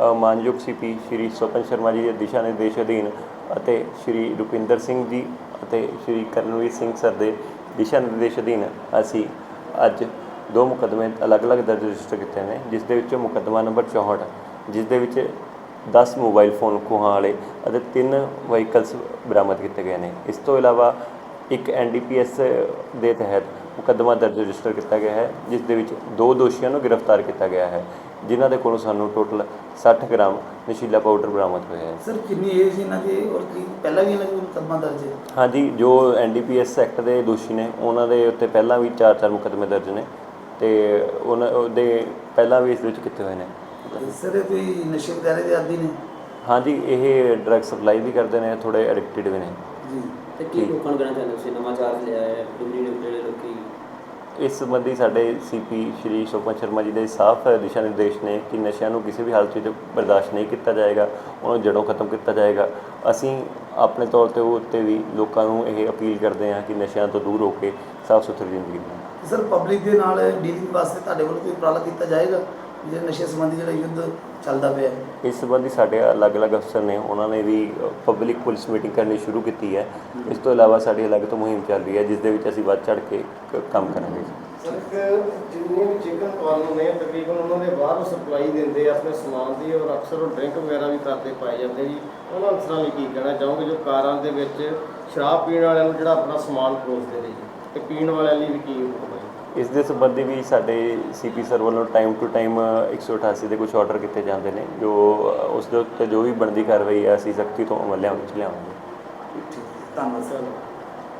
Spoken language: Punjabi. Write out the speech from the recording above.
ਅ, ਮਾਨਯੋਗ ਸੀਪੀ ਸ਼੍ਰੀ ਸੋਪਨ ਸ਼ਰਮਾ ਜੀ ਦੇ ਦਿਸ਼ਾ ਨਿਰਦੇਸ਼ ਅਧੀਨ ਅਤੇ ਸ਼੍ਰੀ ਰੁਪਿੰਦਰ ਸਿੰਘ ਜੀ ਅਤੇ ਸ਼੍ਰੀ ਕਰਨਵੀਰ ਸਿੰਘ ਸਰ ਦੇ ਦਿਸ਼ਾ ਨਿਰਦੇਸ਼ ਅਧੀਨ ਅਸੀਂ ਅੱਜ ਦੋ ਮੁਕੱਦਮੇ ਅਲੱਗ-ਅਲੱਗ ਦਰਜ ਰਜਿਸਟਰ ਕੀਤੇ ਨੇ ਜਿਸ ਦੇ ਵਿੱਚੋਂ ਮੁਕੱਦਮਾ ਨੰਬਰ 64 ਜਿਸ ਦੇ ਵਿੱਚ 10 ਮੋਬਾਈਲ ਫੋਨ ਖੋਹਾਂ ਵਾਲੇ ਅਤੇ ਤਿੰਨ ਵਹੀਕਲਸ ਬਰਾਮਦ ਕੀਤੇ ਗਏ ਨੇ। ਇਸ ਤੋਂ ਇਲਾਵਾ ਇੱਕ ਐਨਡੀਪੀਐਸ ਦੇ ਤਹਿਤ ਮੁਕੱਦਮਾ ਦਰਜ ਰਜਿਸਟਰ ਕੀਤਾ ਗਿਆ ਹੈ ਜਿਸ ਦੇ ਵਿੱਚ ਦੋ ਦੋਸ਼ੀਆਂ ਨੂੰ ਗ੍ਰਿਫਤਾਰ ਕੀਤਾ ਗਿਆ ਹੈ। ਜਿਨ੍ਹਾਂ ਦੇ ਕੋਲੋਂ ਸਾਨੂੰ ਟੋਟਲ 60 ਗ੍ਰਾਮ ਨਸ਼ੀਲਾ ਪਾਊਡਰ ਬਰਾਮਦ ਹੋਇਆ ਹੈ। ਸਰ ਕਿੰਨੀ ਏਜ ਸੀ ਇਹਨਾਂ ਦੀ ਔਰ ਕੀ ਪਹਿਲਾਂ ਵੀ ਇਹਨਾਂ ਦੀ ਮੁਕੱਦਮਾ ਦਰਜ ਹੈ? ਹਾਂਜੀ ਜੋ ਐਨਡੀਪੀਐਸ ਐਕਟ ਦੇ ਦੋਸ਼ੀ ਨੇ ਉਹਨਾਂ ਦੇ ਉੱਤੇ ਪਹਿਲਾਂ ਵੀ 4-4 ਮੁਕੱਦਮੇ ਦਰਜ ਨੇ ਤੇ ਉਹਨਾਂ ਉਹਦੇ ਪਹਿਲਾਂ ਵੀ ਇਸ ਵਿੱਚ ਕੀਤੇ ਹੋਏ ਨੇ। ਤੇ ਸਰ ਇਹ ਕੋਈ ਨਸ਼ੇ ਵਗੈਰਾ ਦੇ ਆਦੀ ਨੇ? ਹਾਂਜੀ ਇਹ ਡਰੱਗ ਸਪਲਾਈ ਵੀ ਕਰਦੇ ਨੇ ਥੋੜੇ ਐਡਿਕਟਡ ਵੀ ਨੇ। ਜੀ। ਤੇ ਕੀ ਲੋਕਾਂ ਨੂੰ ਕਹਿਣਾ ਚਾਹੁੰਦੇ ਹੋ? ਤੁਸੀਂ? ਨਵਾਂ ਚਾਰਜ ਲਿਆ ਹੈ ਦੇ ਜਿਹੜੇ ਲੋਕੀ ਇਸ ਸੰਬੰਧੀ ਸਾਡੇ ਸੀਪੀ ਸ਼੍ਰੀ ਸ਼ੋਭਨ ਸ਼ਰਮਾ ਜੀ ਦੇ ਸਾਫ਼ ਦਿਸ਼ਾ ਨਿਰਦੇਸ਼ ਨੇ ਕਿ ਨਸ਼ਿਆਂ ਨੂੰ ਕਿਸੇ ਵੀ ਹਾਲਤ ਵਿੱਚ ਬਰਦਾਸ਼ਤ ਨਹੀਂ ਕੀਤਾ ਜਾਏਗਾ, ਉਹਨੂੰ ਜੜੋਂ ਖਤਮ ਕੀਤਾ ਜਾਏਗਾ। ਅਸੀਂ ਆਪਣੇ ਤੌਰ ਤੇ ਉਹ ਉੱਤੇ ਵੀ ਲੋਕਾਂ ਨੂੰ ਇਹ ਅਪੀਲ ਕਰਦੇ ਹਾਂ ਕਿ ਨਸ਼ਿਆਂ ਤੋਂ ਦੂਰ ਹੋ ਕੇ ਸਾਫ਼ ਸੁਥਰੀ ਜ਼ਿੰਦਗੀ ਜਿਊਣ ਸਰ ਪਬਲਿਕ ਦੇ ਨਾਲ ਡੀਲਿੰਗ ਵਾਸਤੇ ਤੁਹਾਡੇ ਵੱਲੋਂ ਕੋਈ ਉਪਰਾਲਾ ਕੀਤਾ ਜਾਏਗਾ? ਜਿਹੜੇ ਨਸ਼ੇ ਸੰਬੰਧੀ ਜਿਹੜਾ ਯੁੱਧ ਚੱਲਦਾ ਪਿਆ। ਹੈ ਇਸ ਸੰਬੰਧੀ ਸਾਡੇ ਅਲੱਗ-ਅਲੱਗ ਅਫਸਰ ਨੇ, ਉਹਨਾਂ ਨੇ ਵੀ ਪਬਲਿਕ ਪੁਲਿਸ ਮੀਟਿੰਗ ਕਰਨੀ ਸ਼ੁਰੂ ਕੀਤੀ ਹੈ। ਇਸ ਤੋਂ ਇਲਾਵਾ ਸਾਡੀ ਅਲੱਗ ਤੋਂ ਮੁਹਿੰਮ ਚੱਲ ਰਹੀ ਹੈ, ਜਿਸ ਦੇ ਵਿੱਚ ਅਸੀਂ ਵੱਧ ਚੜ੍ਹ ਕੇ ਕ- ਕੰਮ ਕਰਾਂਗੇ ਜਿੰਨੇ ਵੀ ਚਿਕਨ ਪਾਲਣ ਨੇ ਤਕਰੀਬਨ ਉਹਨਾਂ ਦੇ ਬਾਹਰ ਸਪਲਾਈ ਦਿੰਦੇ ਆ ਆਪਣੇ ਸਮਾਨ ਦੀ ਔਰ ਅਕਸਰ ਉਹ ਡਰਿੰਕ ਵਗੈਰਾ ਵੀ ਕਰਦੇ ਪਾਏ ਜਾਂਦੇ ਜੀ। ਉਹਨਾਂ ਅਫਸਰਾਂ ਲਈ ਕੀ ਕਹਿਣਾ ਚਾਹੋਗੇ ਜੋ ਕਾਰਾਂ ਦੇ ਵਿੱਚ ਸ਼ਰਾਬ ਪੀਣ ਵਾਲਿਆਂ ਨੂੰ ਜਿਹੜਾ ਆਪਣਾ ਸਮਾਨ ਪਰੋਸਦੇ ਨੇ ਜੀ? ਤੇ ਪੀਣ ਵਾਲਿਆਂ ਲਈ ਵੀ ਕੀ ਹੁਕਮ ਹੈ ਜੀ? ਇਸ ਦੇ ਸੰਬੰਧੀ ਵੀ ਸਾਡੇ ਸੀਪੀ ਸਰ ਵੱਲੋਂ ਟਾਈਮ ਟੂ ਟਾਈਮ 188 ਦੇ ਕੁਝ ਆਰਡਰ ਕੀਤੇ ਜਾਂਦੇ ਨੇ ਜੋ ਉਸ ਦੇ ਉੱਤੇ ਜੋ ਵੀ ਬਣਦੀ ਕਾਰਵਾਈ ਹੈ ਅਸੀਂ ਸਖਤੀ ਤੋਂ ਅਮਲ ਲਿਆਉਣ ਚ ਲਿਆਵਾਂਗੇ। ਠੀਕ ਧੰਨਵਾਦ ਸਰ।